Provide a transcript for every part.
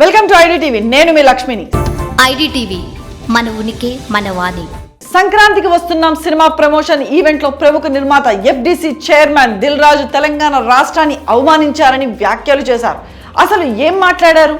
Welcome to ID TV నేను మీ లక్ష్మిని. IDTV మన ఉనికి మన వాణి. సంక్రాంతికి వస్తున్నాం సినిమా ప్రమోషన్ ఈవెంట్లో ప్రముఖ నిర్మాత ఎఫ్డిసి చైర్మన్ దిల్ రాజు తెలంగాణ రాష్ట్రాన్ని అవమానించారని వ్యాఖ్యలు చేశారు. అసలు ఏం మాట్లాడారు?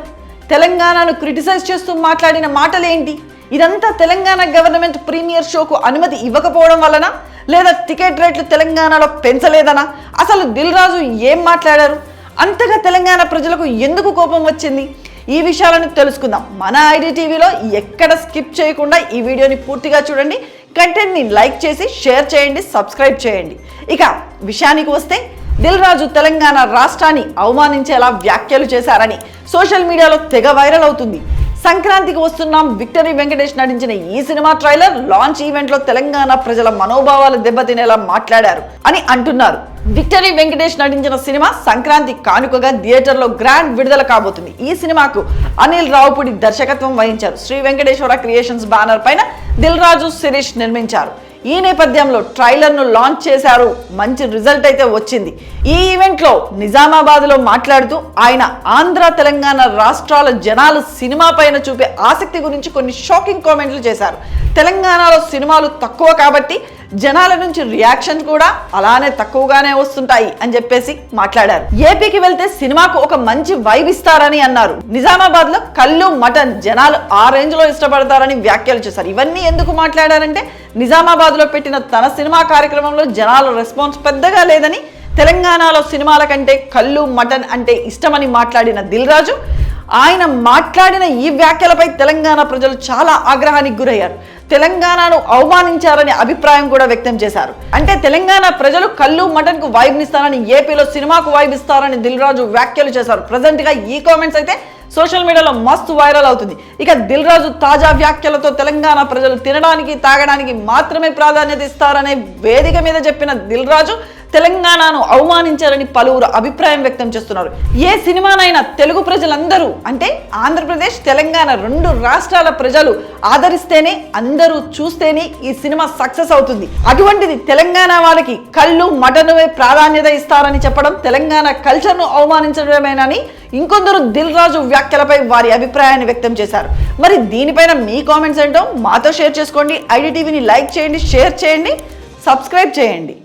తెలంగాణను క్రిటిసైజ్ చేస్తూ మాట్లాడిన మాటలేంటి? ఇదంతా తెలంగాణ గవర్నమెంట్ ప్రీమియర్ షోకు అనుమతి ఇవ్వకపోవడం వలన లేదా టికెట్ రేట్లు తెలంగాణలో పెంచలేదనా? అసలు దిల్ రాజు ఏం మాట్లాడారు? అంతగా తెలంగాణ ప్రజలకు ఎందుకు కోపం వచ్చింది? ఈ విషయాలను తెలుసుకుందాం. మన ఐడి టీవీలో ఎక్కడ స్కిప్ చేయకుండా ఈ వీడియోని పూర్తిగా చూడండి. కంటెంట్ని లైక్ చేసి షేర్ చేయండి సబ్స్క్రైబ్ చేయండి. ఇక విషయానికి వస్తే దిల్ రాజు తెలంగాణ రాష్ట్రాన్ని అవమానించేలా వ్యాఖ్యలు చేశారని సోషల్ మీడియాలో తెగ వైరల్ అవుతుంది. సంక్రాంతికి వస్తున్నాం. విక్టరీ వెంకటేష్ నటించిన ఈ సినిమా ట్రైలర్ లాంచ్ ఈవెంట్లో తెలంగాణ ప్రజల మనోభావాలు దెబ్బతినేలా మాట్లాడారు అని అంటున్నారు. విక్టరీ వెంకటేష్ నటించిన సినిమా సంక్రాంతి కానుకగా థియేటర్లో గ్రాండ్ విడుదల కాబోతుంది. ఈ సినిమాకు అనిల్ రావుపూడి దర్శకత్వం వహించారు. శ్రీ వెంకటేశ్వర క్రియేషన్స్ బ్యానర్ పైన దిల్ రాజు శిరీష్ నిర్మించారు. ఈ నేపథ్యంలో ట్రైలర్ను లాంచ్ చేశారు. మంచి రిజల్ట్ అయితే వచ్చింది. ఈ ఈవెంట్లో నిజామాబాద్లో మాట్లాడుతూ ఆయన ఆంధ్ర తెలంగాణ రాష్ట్రాల జనాలు సినిమా పైన చూపే ఆసక్తి గురించి కొన్ని షాకింగ్ కామెంట్లు చేశారు. తెలంగాణలో సినిమాలు తక్కువ కాబట్టి జనాల నుంచి రియాక్షన్ కూడా అలానే తక్కువగానే వస్తుంటాయి అని చెప్పేసి మాట్లాడారు. ఏపీకి వెళ్తే సినిమాకు ఒక మంచి వైబ్ ఇస్తారని అన్నారు. నిజామాబాద్లో కళ్ళు మటన్ జనాలు ఆ రేంజ్లో ఇష్టపడతారని వ్యాఖ్యలు చేశారు. ఇవన్నీ ఎందుకు మాట్లాడారంటే నిజామాబాద్లో పెట్టిన తన సినిమా కార్యక్రమంలో జనాల రెస్పాన్స్ పెద్దగా లేదని తెలంగాణలో సినిమాల కంటే కళ్ళు మటన్ అంటే ఇష్టమని మాట్లాడిన దిల్ రాజు ఆయన మాట్లాడిన ఈ వ్యాఖ్యలపై తెలంగాణ ప్రజలు చాలా ఆగ్రహానికి గురయ్యారు. తెలంగాణను అవమానించారనే అభిప్రాయం కూడా వ్యక్తం చేశారు. అంటే తెలంగాణ ప్రజలు కళ్ళు మటన్కు వైబ్ ఇస్తారని ఏపీలో సినిమాకు వైబ్ ఇస్తారని దిల్ రాజు వ్యాఖ్యలు చేశారు. ప్రజెంట్గా ఈ కామెంట్స్ అయితే సోషల్ మీడియాలో మస్తు వైరల్ అవుతుంది. ఇక దిల్ రాజు తాజా వ్యాఖ్యలతో తెలంగాణ ప్రజలు తినడానికి తాగడానికి మాత్రమే ప్రాధాన్యత ఇస్తారనే వేదిక మీద చెప్పిన దిల్ రాజు తెలంగాణను అవమానించారని పలువురు అభిప్రాయం వ్యక్తం చేస్తున్నారు. ఏ సినిమానైనా తెలుగు ప్రజలందరూ అంటే ఆంధ్రప్రదేశ్ తెలంగాణ రెండు రాష్ట్రాల ప్రజలు ఆదరిస్తేనే అందరూ చూస్తేనే ఈ సినిమా సక్సెస్ అవుతుంది. అటువంటిది తెలంగాణ వాళ్ళకి కళ్ళు మటనువే ప్రాధాన్యత ఇస్తారని చెప్పడం తెలంగాణ కల్చర్ను అవమానించడమేనని ఇంకొందరు దిల్ రాజు వ్యాఖ్యలపై వారి అభిప్రాయాన్ని వ్యక్తం చేశారు. మరి దీనిపైన మీ కామెంట్స్ ఏంటో మాతో షేర్ చేసుకోండి. ఐడి టీవీని లైక్ చేయండి షేర్ చేయండి సబ్స్క్రైబ్ చేయండి.